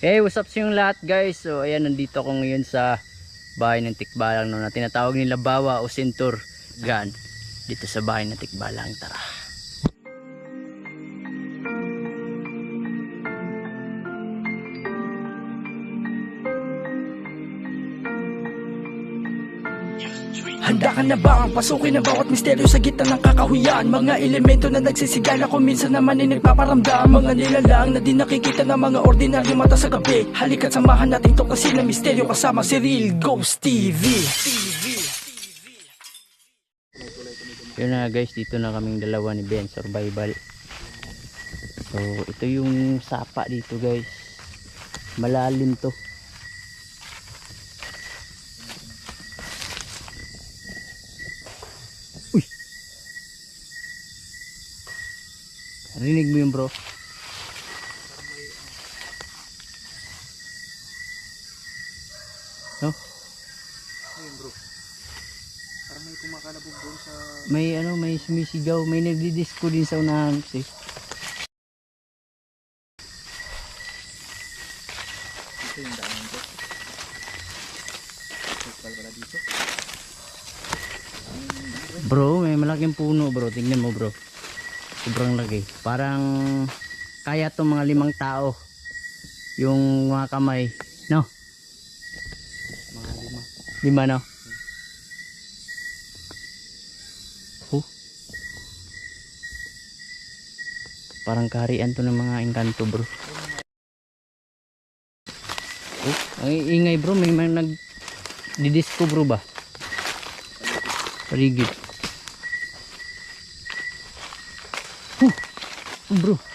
Hey, what's up sa yung lahat guys? So, ayan, nandito ako ngayon sa bahay ng Tikbalang no, na tinatawag nila Bawa o Sintur Gan. Dito sa bahay ng Tikbalang, tara. Handa ka na ba ang pasukin ang bawat misteryo sa gitna ng kakahuyan Mga elemento na nagsisigala kung minsan naman ay nagpaparamdam Mga nilalang na di nakikita ng mga ordinaryo mata sa gabi Halika't samahan natin tuklasin ang misteryo kasama si Real Ghost TV Yun na guys, dito na kaming dalawa ni Ben Survival. So, ito yung sapa dito guys. Malalim to. Rinig mo yun bro? No? May ano, may sumisigaw, may nagdi-disco din sa unahan kasi. Bro, may malaking puno bro. Tingnan mo bro. Sobrang laki. Parang kaya to mga limang tao. Yung mga kamay. No? Mga lima. Lima no? Oh. Parang kaharian to ng mga engkanto bro. Oh, ang ingay bro, may mga nag didisco bro ba? Paligid. Oh,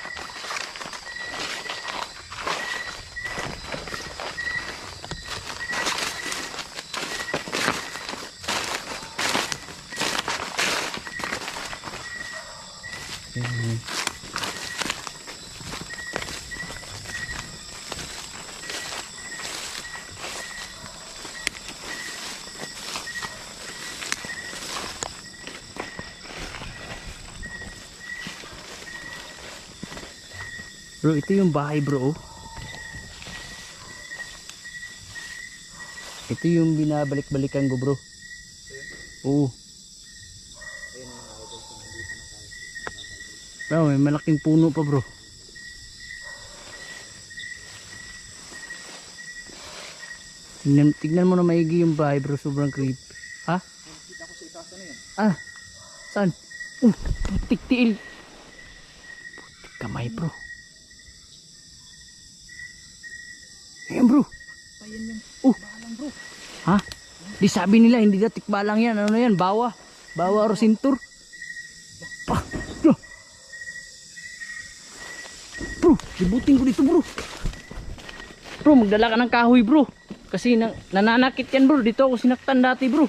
Bro, ito yung bahay bro. Ito yung binabalik-balikan ko bro. Oo. Bro, may malaking puno pa bro. Tignan, tignan mo na maigi yung bahay bro, sobrang creep. Ha? Ah, saan? Uh, putik tiil. Putik kamay bro. Ayan bro. Oh. Ha? Di sabi nila hindi na tikbalang yan. Ano yan? Bawa. Bawa o sintur. Ah, bro. Bro, ko dito bro. Bro, magdala ka ng kahoy bro. Kasi na, nananakit yan bro. Dito ako sinaktan dati bro.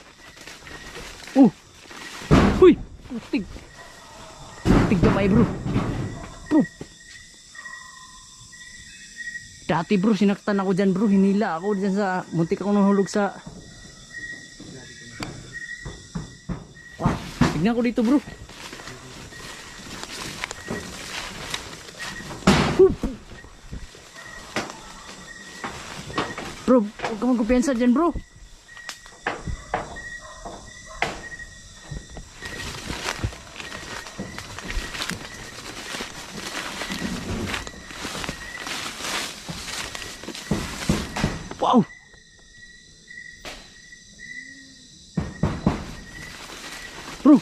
Oh. Huy. Putig. Putig gamay bro. Bro. Dati bro, sinaktan ako dyan bro. Hinila ako dyan sa, muntik ako nahulog sa... Wow, tignan ko dito bro. Bro, huwag ka magkupiyansa dyan bro. Wow! Bro!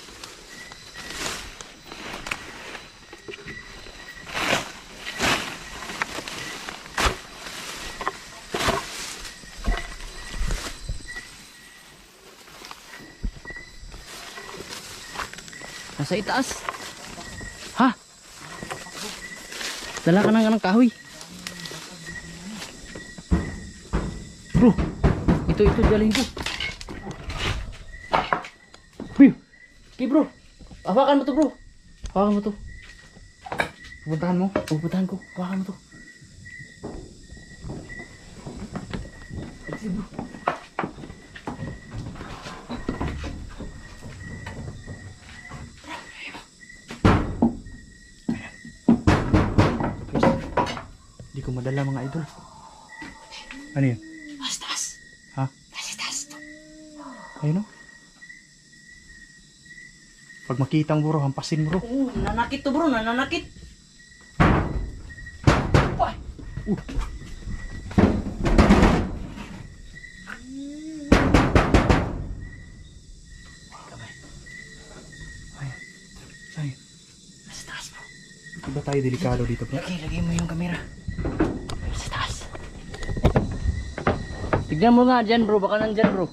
Nasa itaas. Ha? Dala ka ng, ng kahoy. Bro, ito ito dalhin ko. Okay bro. Hawakan mo to bro. Hawakan mo to. Pupuntahan mo. Pupuntahan ko. Hawakan mo to. Ko madala mga idol. Ano yun? Taas. Ha? Taas. Ayun o. Pag makita mo bro, hampasin mo bro. Oo, nananakit to bro, nananakit. Ay. Uh. Ay, tayo delikado dito bro? Lagay, lagay mo yung kamera. Sa taas. Tignan mo nga dyan bro, baka nandyan bro.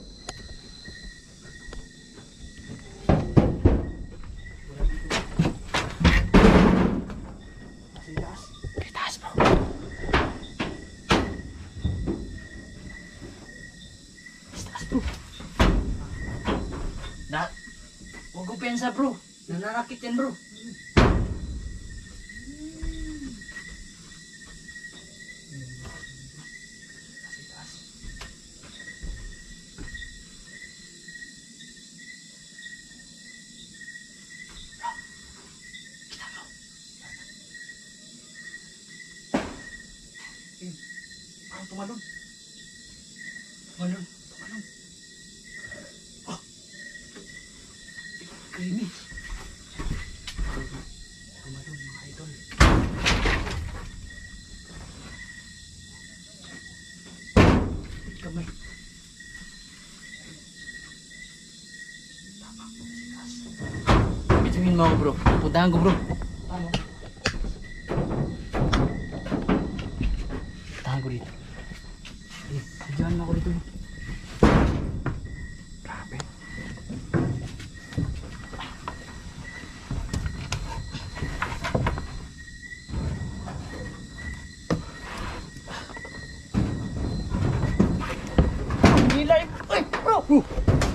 Huwag kong pensa bro. Nananakit yan bro. Tumalon. Tumalon. Tumalon. Oh. Creamy. Tumalon mga idol. Kamay. Bituin mo ako bro. Puntahan ko bro. Ano? Puntahan ko dito. Eh, sadyahan mo ako dito. bro. Grabe. Nilay! Ay, bro! Wait lang bro. Ganito. Gagi. Ayun bro.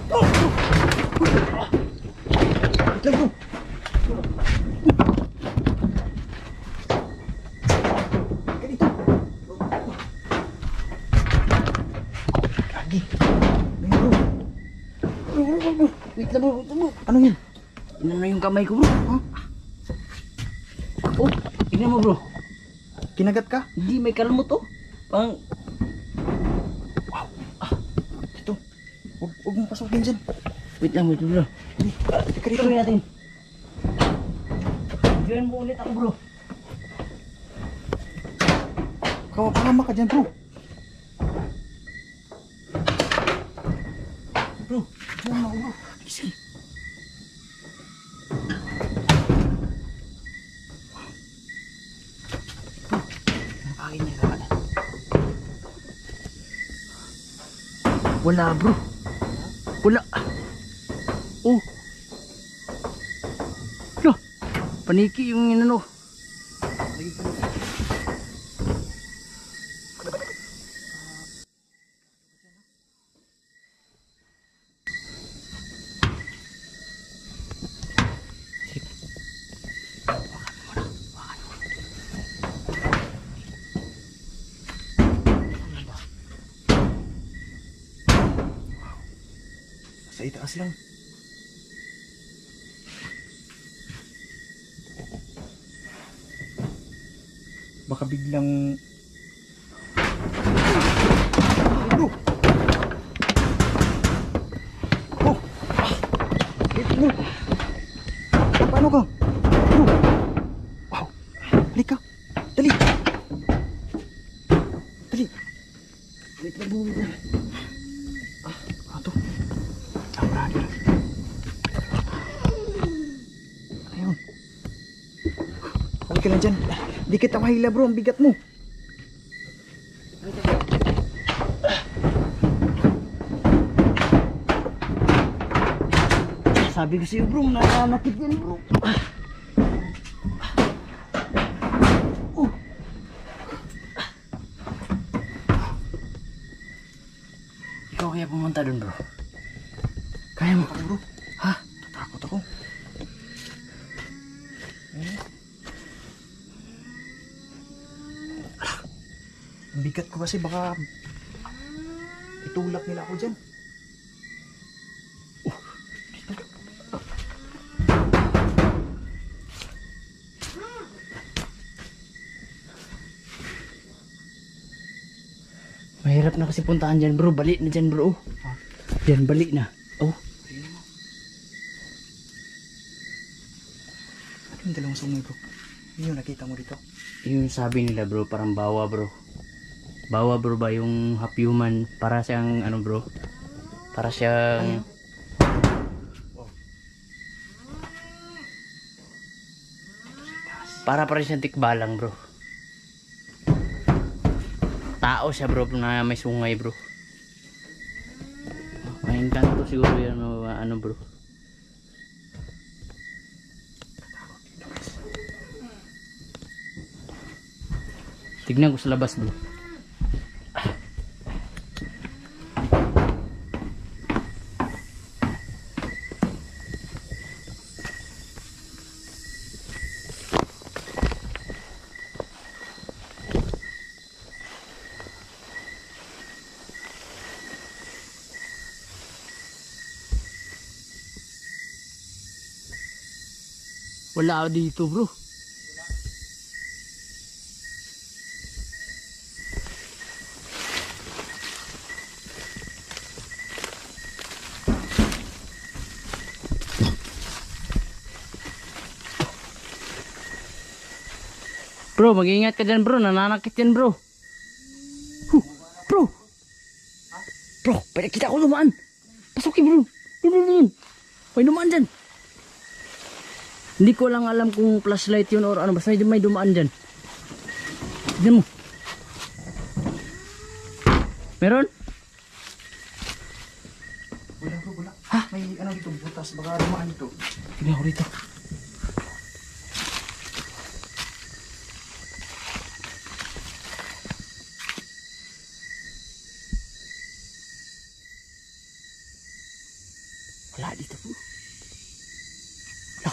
Bro, bro, bro, bro. Wait lang bro, wait lang bro. Ano na yung kamay ko bro. Ha? Oh, tingnan mo bro. Kinagat ka? Hindi may kalmot oh. Pang, Ito. Huwag, huwag mong pasukin dyan. wait lang, wait lang. Ituloy natin. Diyan mo ulit ako bro. Kawapahama ka dyan bro. Bro, Diyan ako bro. Sige. Wala bro. Wala. Oh. Lo. Paniki yung inano. Sa lang. Baka biglang... ka na dyan. Di kita mahila bro, ang bigat mo. Sabi ko sa'yo bro, nananakit yan bro. Oh. Ikaw kaya pumunta dun bro? Kaya mo pa bro. Ha? Tatakot ako. Eh. Ah, Ang bigat ko kasi baka itulak nila ako dyan. Oh, dito. Mahirap na kasi puntahan dyan bro. Bali na dyan bro. Dyan bali na. Oh. Ano yung dalawang sungay bro? Yun nakita mo dito. Yung sabi nila bro, parang bawa bro. Bawa bro ba yung half human para siyang ano bro? Para siyang Para pa rin siyang tikbalang bro. Tao siya bro na may sungay bro. May engkanto siguro yan ano, ano bro. Tignan ko sa labas bro. Wala dito bro. Bro, mag-iingat ka dyan bro. Nananakit yan bro. Huh, bro. Bro, pwede kita ko dumaan. Pasukin bro. Dun, dun, dun. May dumaan dyan. Hindi ko lang alam kung flashlight yun or ano. Basta may, may dumaan dyan. Tignan mo. Meron? Wala wala. Ha? May ano dito, butas. Baka dumaan dito. Tignan ko rito. Wala dito po. Wala.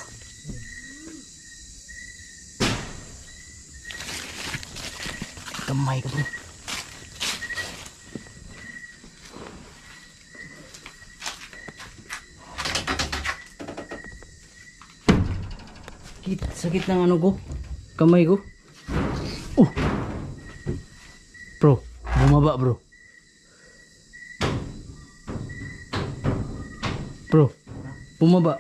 Kamay ka bro. Sakit, sakit ng ano ko. Kamay ko. Oh! Bro, bumaba bro. Bro, bumaba.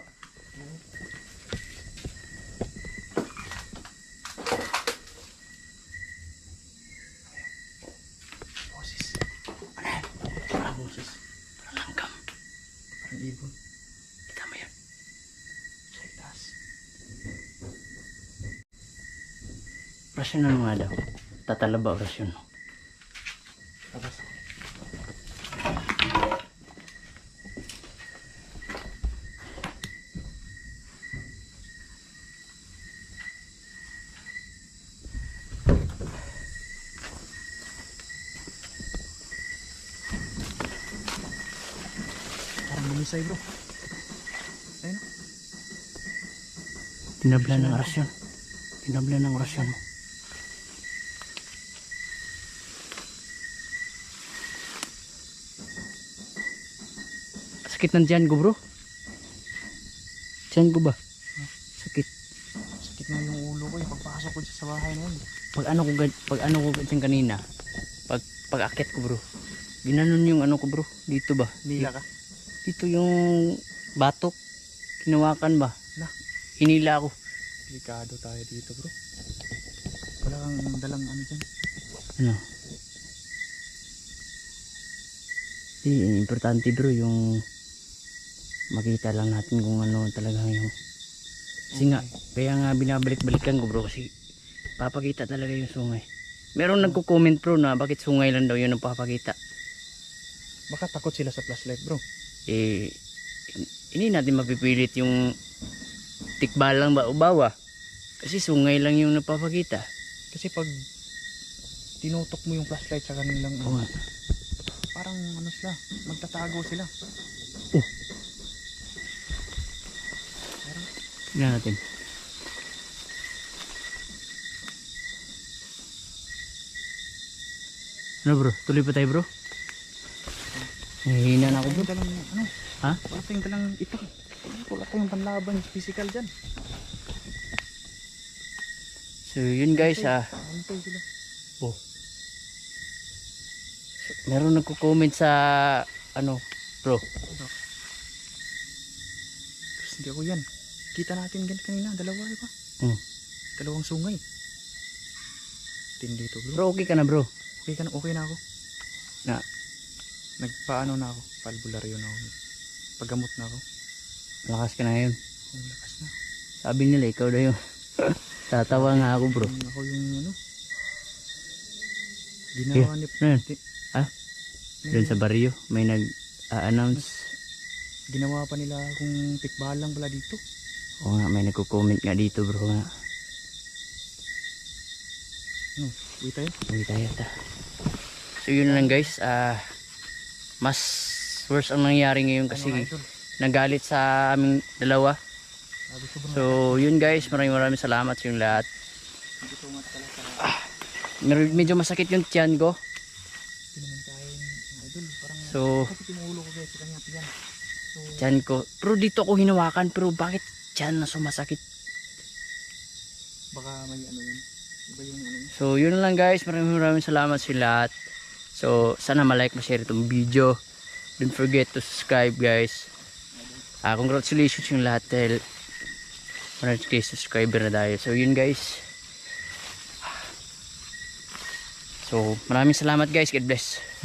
Boses. Parang boses. Parang langgam. Parang ibon. Kita mo yun. Sa itaas. Rasyonan mo nga daw. Tatalaba rasyon. Tapos. Parang bumisay bro. Ayun. Tinabla ng rasyon. Tinabla ng rasyon mo. Sakit ng tiyan ko bro. Tiyan ko ba? Sakit. Sakit na yung ulo ko eh. Pagpasok ko dyan sa bahay na yun. Pag ano ko pag ano ko dyan kanina. Pag pag akit ko bro. Ginanon yung ano ko bro. Dito ba? Bila ka. Dito yung batok. Kinawakan ba? Na. Hinila ako. Delikado tayo dito bro. Wala kang dalang ano dyan. Ano? Di, importante bro yung makita lang natin kung ano talaga yung kasi nga kaya nga binabalik-balikan ko bro kasi papakita talaga yung sungay meron nagko-comment bro na bakit sungay lang daw yun ang papakita Baka takot sila sa flashlight bro. eh hindi natin mapipilit yung tikbalang ba o bawa kasi sungay lang yung napapakita Kasi pag tinutok mo yung flashlight sa kanilang nga. parang ano sila, magtatago sila. Tignan natin. Ano bro? Tuloy pa tayo bro? Nahihina na ako bro. Ano, Ha? wala tayong dalang ito. Wala tayong panlaban physical dyan. So yun guys ah. Oh. meron nagko-comment sa ano, bro. Hindi ako yan. Kita natin gan kanina, dalawa di ba? Hmm. Dalawang sungay. Tindi to bro. Bro, okay ka na, bro. Okay ka na, okay na ako. Na? Nagpaano na ako, palbularyo na ako. Paggamot na ako. Lakas ka na ngayon. Lakas na. Sabi nila, ikaw na yun. Tatawa nga ako, bro. Yung Ako yung ano. Ginawa ni... Ano yan? di- Ah? Doon sa barrio, may nag-announce. Ginawa pa nila kung tikbalang pala dito. Oo nga, may nagko-comment nga dito, bro. Nga. No, uwi tayo. Hindi tayo ta. So yun lang guys, ah mas worse ang nangyari ngayon kasi Ano, nagalit sa aming dalawa. Bro, So yun guys, maraming maraming salamat sa yung lahat. Mer- medyo masakit yung tiyan ko. So, tiyan ko. Pero dito ako hinawakan pero bakit tiyan na sumasakit? baka may ano yun. Iba yung ano yun. So yun na lang guys, maraming maraming salamat sa lahat. So sana ma-like, ma-share itong video. Don't forget to subscribe guys. Ah, congratulations yung lahat dahil 100k subscriber na tayo. So yun guys. So maraming salamat guys. God bless.